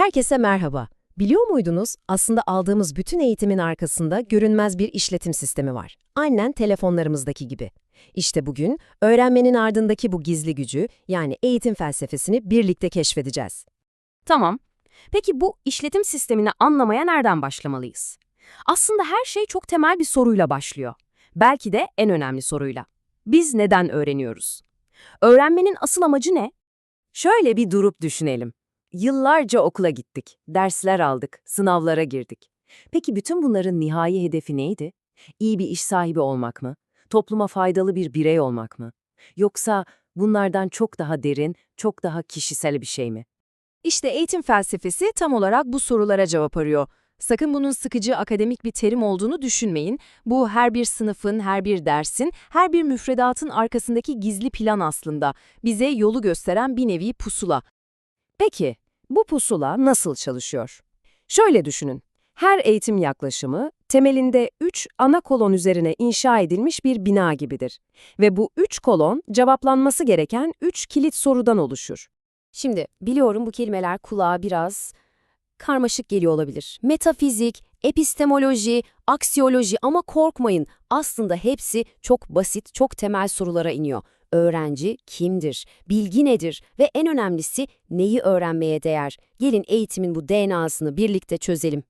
Herkese merhaba. Biliyor muydunuz aslında aldığımız bütün eğitimin arkasında görünmez bir işletim sistemi var. Aynen telefonlarımızdaki gibi. İşte bugün öğrenmenin ardındaki bu gizli gücü yani eğitim felsefesini birlikte keşfedeceğiz. Tamam. Peki bu işletim sistemini anlamaya nereden başlamalıyız? Aslında her şey çok temel bir soruyla başlıyor. Belki de en önemli soruyla. Biz neden öğreniyoruz? Öğrenmenin asıl amacı ne? Şöyle bir durup düşünelim. Yıllarca okula gittik, dersler aldık, sınavlara girdik. Peki bütün bunların nihai hedefi neydi? İyi bir iş sahibi olmak mı? Topluma faydalı bir birey olmak mı? Yoksa bunlardan çok daha derin, çok daha kişisel bir şey mi? İşte eğitim felsefesi tam olarak bu sorulara cevap arıyor. Sakın bunun sıkıcı akademik bir terim olduğunu düşünmeyin. Bu her bir sınıfın, her bir dersin, her bir müfredatın arkasındaki gizli plan aslında. Bize yolu gösteren bir nevi pusula. Peki, bu pusula nasıl çalışıyor? Şöyle düşünün. Her eğitim yaklaşımı temelinde üç ana kolon üzerine inşa edilmiş bir bina gibidir. Ve bu üç kolon cevaplanması gereken üç kilit sorudan oluşur. Şimdi biliyorum bu kelimeler kulağa biraz karmaşık geliyor olabilir. Metafizik, epistemoloji, aksiyoloji ama korkmayın. Aslında hepsi çok basit, çok temel sorulara iniyor. Öğrenci kimdir? Bilgi nedir? Ve en önemlisi neyi öğrenmeye değer? Gelin eğitimin bu DNA'sını birlikte çözelim.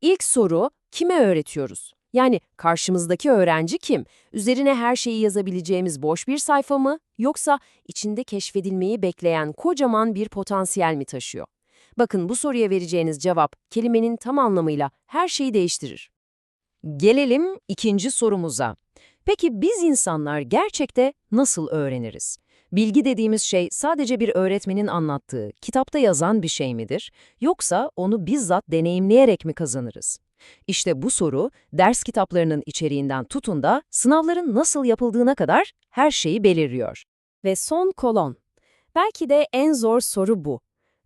İlk soru, kime öğretiyoruz? Yani karşımızdaki öğrenci kim? Üzerine her şeyi yazabileceğimiz boş bir sayfa mı? Yoksa içinde keşfedilmeyi bekleyen kocaman bir potansiyel mi taşıyor? Bakın bu soruya vereceğiniz cevap kelimenin tam anlamıyla her şeyi değiştirir. Gelelim ikinci sorumuza. Peki biz insanlar gerçekte nasıl öğreniriz? Bilgi dediğimiz şey sadece bir öğretmenin anlattığı, kitapta yazan bir şey midir? Yoksa onu bizzat deneyimleyerek mi kazanırız? İşte bu soru, ders kitaplarının içeriğinden tutun da sınavların nasıl yapıldığına kadar her şeyi belirliyor. Ve son kolon. Belki de en zor soru bu.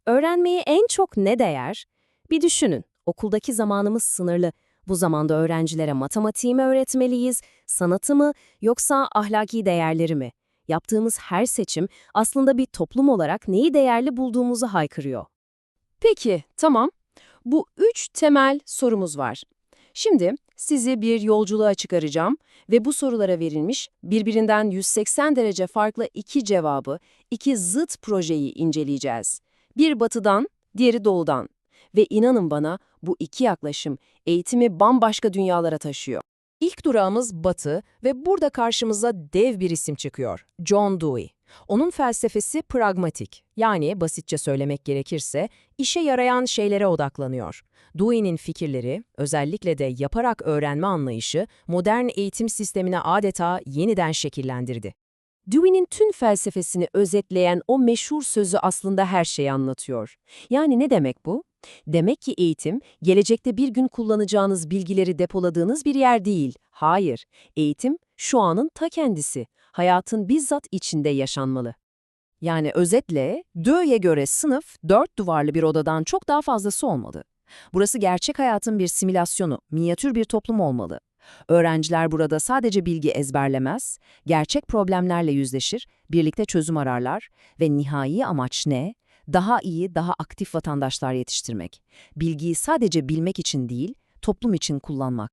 Öğrenmeye en çok ne değer? Bir düşünün, okuldaki zamanımız sınırlı. Bu zamanda öğrencilere matematiği mi öğretmeliyiz, sanatı mı yoksa ahlaki değerleri mi? Yaptığımız her seçim aslında bir toplum olarak neyi değerli bulduğumuzu haykırıyor. Peki, tamam. Bu üç temel sorumuz var. Şimdi sizi bir yolculuğa çıkaracağım ve bu sorulara verilmiş birbirinden 180 derece farklı iki cevabı, iki zıt projeyi inceleyeceğiz. Bir batıdan, diğeri doğudan. Ve inanın bana bu iki yaklaşım eğitimi bambaşka dünyalara taşıyor. İlk durağımız Batı ve burada karşımıza dev bir isim çıkıyor, John Dewey. Onun felsefesi pragmatik, yani basitçe söylemek gerekirse işe yarayan şeylere odaklanıyor. Dewey'nin fikirleri, özellikle de yaparak öğrenme anlayışı, modern eğitim sistemine adeta yeniden şekillendirdi. Dewey'nin tüm felsefesini özetleyen o meşhur sözü aslında her şeyi anlatıyor. Yani ne demek bu? Demek ki eğitim, gelecekte bir gün kullanacağınız bilgileri depoladığınız bir yer değil. Hayır, eğitim şu anın ta kendisi, hayatın bizzat içinde yaşanmalı. Yani özetle, Dewey'e göre sınıf dört duvarlı bir odadan çok daha fazlası olmalı. Burası gerçek hayatın bir simülasyonu, minyatür bir toplum olmalı. Öğrenciler burada sadece bilgi ezberlemez, gerçek problemlerle yüzleşir, birlikte çözüm ararlar ve nihai amaç ne? Daha iyi, daha aktif vatandaşlar yetiştirmek. Bilgiyi sadece bilmek için değil, toplum için kullanmak.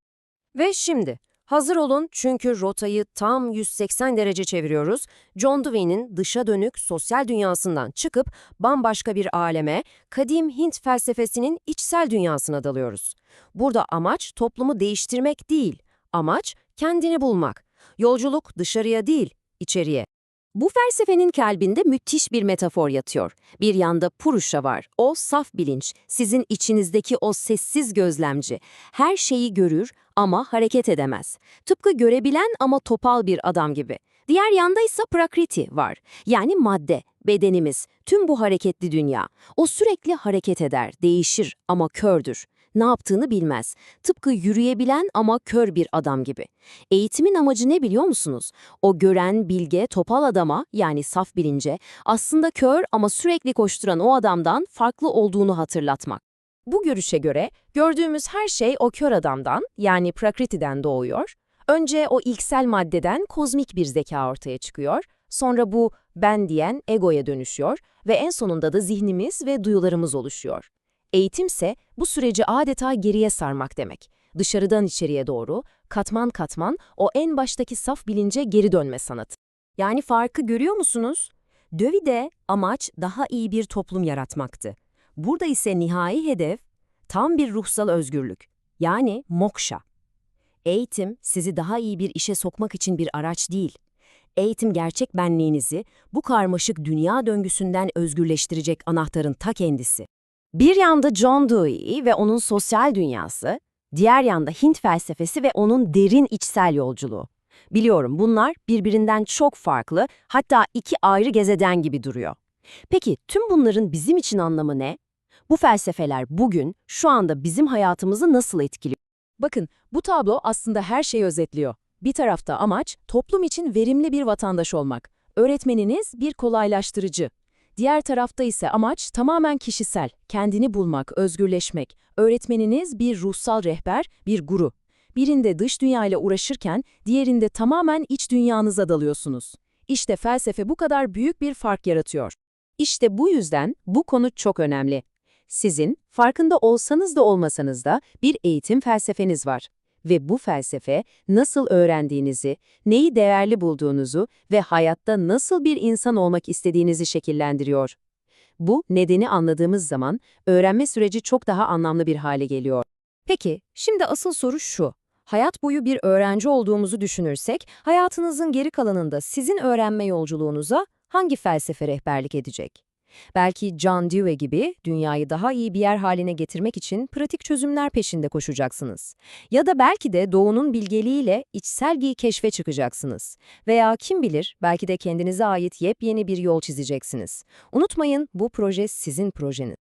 Ve şimdi, hazır olun çünkü rotayı tam 180 derece çeviriyoruz. John Dewey'nin dışa dönük sosyal dünyasından çıkıp bambaşka bir aleme, kadim Hint felsefesinin içsel dünyasına dalıyoruz. Burada amaç toplumu değiştirmek değil, amaç kendini bulmak. Yolculuk dışarıya değil, içeriye. Bu felsefenin kalbinde müthiş bir metafor yatıyor. Bir yanda Purusha var, o saf bilinç, sizin içinizdeki o sessiz gözlemci. Her şeyi görür ama hareket edemez. Tıpkı görebilen ama topal bir adam gibi. Diğer yanda ise Prakriti var, yani madde, bedenimiz, tüm bu hareketli dünya. O sürekli hareket eder, değişir ama kördür ne yaptığını bilmez. Tıpkı yürüyebilen ama kör bir adam gibi. Eğitimin amacı ne biliyor musunuz? O gören, bilge, topal adama yani saf bilince aslında kör ama sürekli koşturan o adamdan farklı olduğunu hatırlatmak. Bu görüşe göre gördüğümüz her şey o kör adamdan yani Prakriti'den doğuyor. Önce o ilksel maddeden kozmik bir zeka ortaya çıkıyor. Sonra bu ben diyen egoya dönüşüyor ve en sonunda da zihnimiz ve duyularımız oluşuyor. Eğitimse bu süreci adeta geriye sarmak demek. Dışarıdan içeriye doğru, katman katman o en baştaki saf bilince geri dönme sanatı. Yani farkı görüyor musunuz? Dövi'de amaç daha iyi bir toplum yaratmaktı. Burada ise nihai hedef tam bir ruhsal özgürlük. Yani moksha. Eğitim sizi daha iyi bir işe sokmak için bir araç değil. Eğitim gerçek benliğinizi bu karmaşık dünya döngüsünden özgürleştirecek anahtarın ta kendisi. Bir yanda John Dewey ve onun sosyal dünyası, diğer yanda Hint felsefesi ve onun derin içsel yolculuğu. Biliyorum bunlar birbirinden çok farklı, hatta iki ayrı gezegen gibi duruyor. Peki tüm bunların bizim için anlamı ne? Bu felsefeler bugün, şu anda bizim hayatımızı nasıl etkiliyor? Bakın, bu tablo aslında her şeyi özetliyor. Bir tarafta amaç, toplum için verimli bir vatandaş olmak. Öğretmeniniz bir kolaylaştırıcı. Diğer tarafta ise amaç tamamen kişisel, kendini bulmak, özgürleşmek. Öğretmeniniz bir ruhsal rehber, bir guru. Birinde dış dünyayla uğraşırken, diğerinde tamamen iç dünyanıza dalıyorsunuz. İşte felsefe bu kadar büyük bir fark yaratıyor. İşte bu yüzden bu konu çok önemli. Sizin, farkında olsanız da olmasanız da bir eğitim felsefeniz var. Ve bu felsefe nasıl öğrendiğinizi, neyi değerli bulduğunuzu ve hayatta nasıl bir insan olmak istediğinizi şekillendiriyor. Bu nedeni anladığımız zaman öğrenme süreci çok daha anlamlı bir hale geliyor. Peki, şimdi asıl soru şu. Hayat boyu bir öğrenci olduğumuzu düşünürsek, hayatınızın geri kalanında sizin öğrenme yolculuğunuza hangi felsefe rehberlik edecek? Belki John Dewey gibi dünyayı daha iyi bir yer haline getirmek için pratik çözümler peşinde koşacaksınız. Ya da belki de doğunun bilgeliğiyle içsel bir keşfe çıkacaksınız. Veya kim bilir belki de kendinize ait yepyeni bir yol çizeceksiniz. Unutmayın bu proje sizin projeniz.